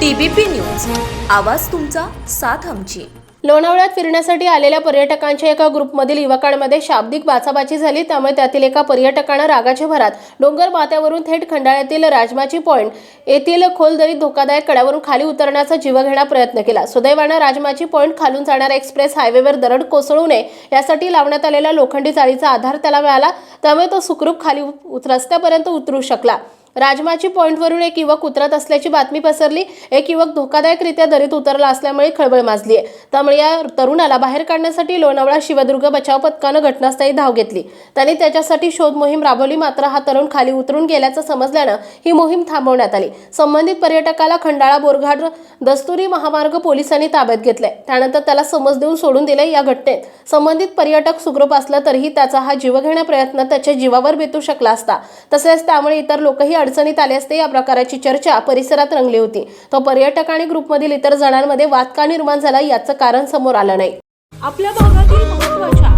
TBP news. आवाज तुमचा साथ आमची. लोणावळ्यात फिरण्यासाठी आलेल्या पर्यटकांच्या एका ग्रुपमधील युवकांमध्ये शाब्दिक बाचाबाची झाली. त्यामुळे त्यातील एका पर्यटकानं रागाच्या भरात डोंगर माथ्यावरून थेट खंडाळ्यातील राजमाची पॉईंट येथील खोल दरीत धोकादायक कड्यावरून खाली उतरण्याचा जीवघेणा प्रयत्न केला. सुदैवानं राजमाची पॉईंट खालून जाणाऱ्या एक्सप्रेस हायवेवर दरड कोसळू नये यासाठी लावण्यात आलेल्या लोखंडी जाळीचा आधार त्याला मिळाला. त्यामुळे तो सुखरूप खाली रस्त्यापर्यंत उतरू शकला. राजमाची पॉईंटवरून एक युवक उतरत असल्याची बातमी पसरली. एक युवक धोकादायकरित्या दरीत उतरला असल्यामुळे खळबळ माजली आहे त्यामुळे या तरुणाला बाहेर काढण्यासाठी लोणावळा शिवदुर्ग बचाव पथकानं घटनास्थळी धाव घेतली. त्यांनी त्याच्यासाठी शोध मोहीम राबवली मात्र हा तरुण खाली उतरून गेल्याचं समजल्यानं ही मोहीम थांबवण्यात आली. संबंधित पर्यटकाला खंडाळा बोरघाट दस्तुरी महामार्ग पोलिसांनी ताब्यात घेतलाय. त्यानंतर त्याला समज देऊन सोडून दिले या घटनेत. संबंधित पर्यटक सुखरूप असला तरीही त्याचा हा जीवघेण्या प्रयत्न त्याच्या जीवावर बेतू शकला असता. तसेच त्यामुळे इतर लोकही अडचणीत आले असते या प्रकाराची चर्चा परिसरात रंगली होती. तो पर्यटक आणि ग्रुपमधील इतर जणांमध्ये वाद का निर्माण झाला याचं कारण समोर आलं नाही. आपल्या भागातील महत्त्वाच्या